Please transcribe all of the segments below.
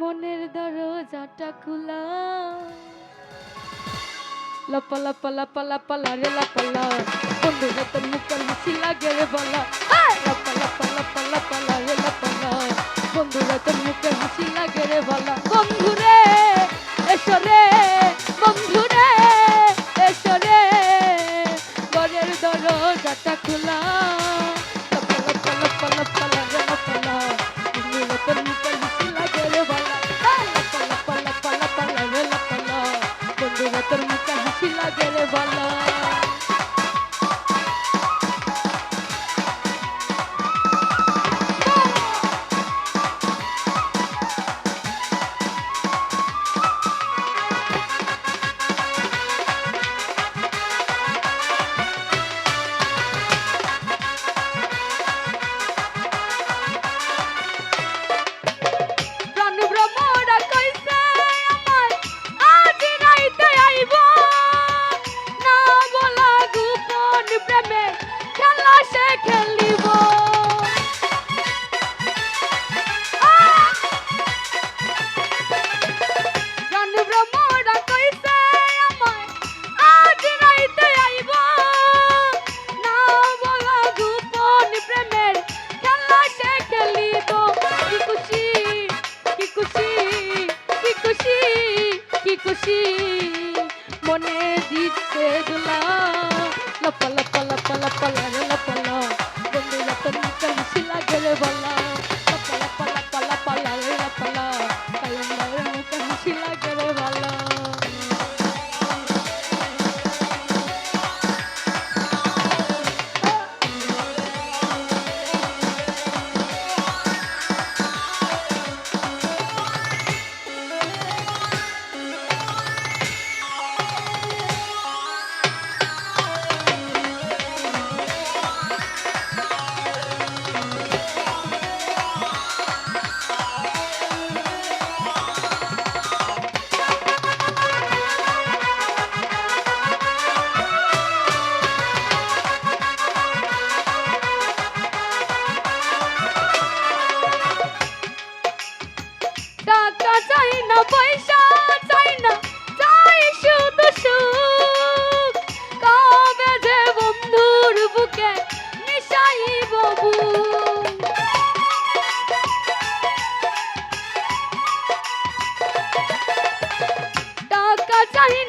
মনের দরজাটা খোলা। লপলা পলা পলা পলা রে লাপলা বন্ধু যতন মুখ মিছি লাগে রে বলা। লপলা পলা পলা পলা খুশি লাগে বলো la pa la pa la pa la la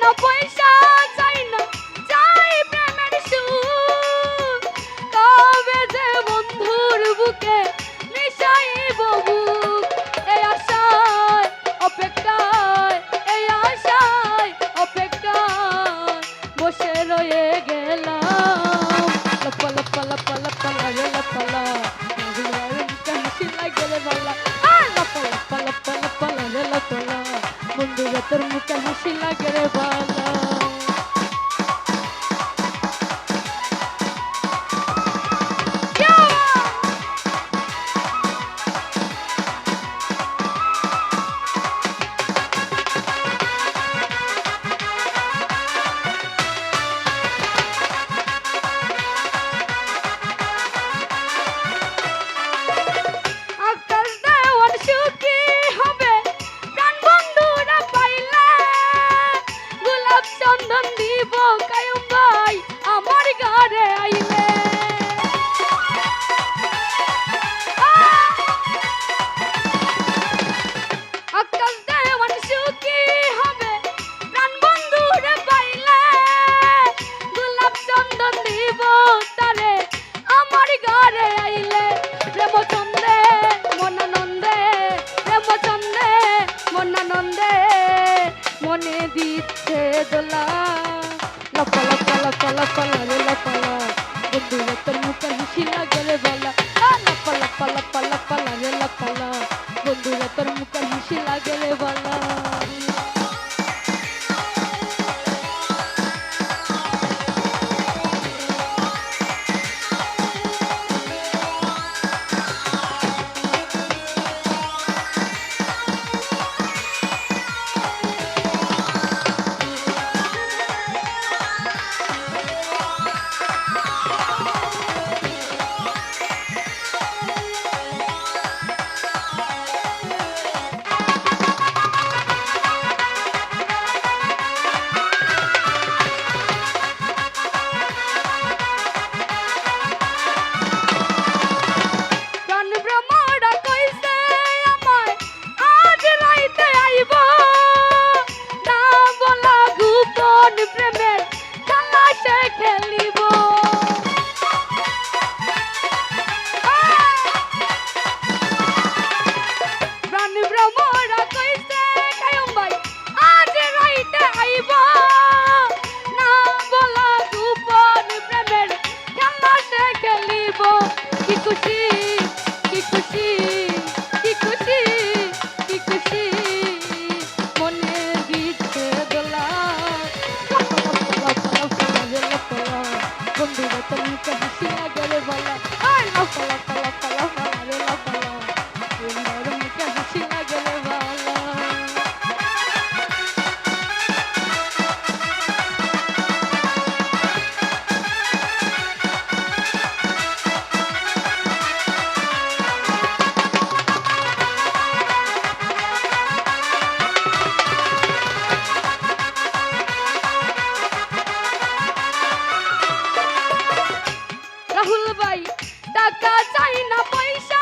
não foi তোর মুখে হাসি লাগে রে বালা Colorados. প্রেম 大家在那背上。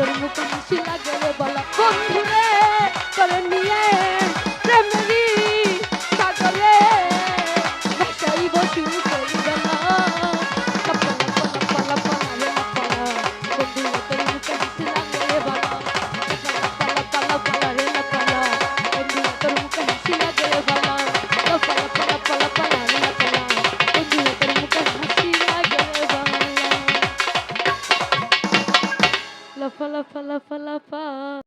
তোর মুখ মিশি লাগে বলা বন্ধুরে করে নিয়ে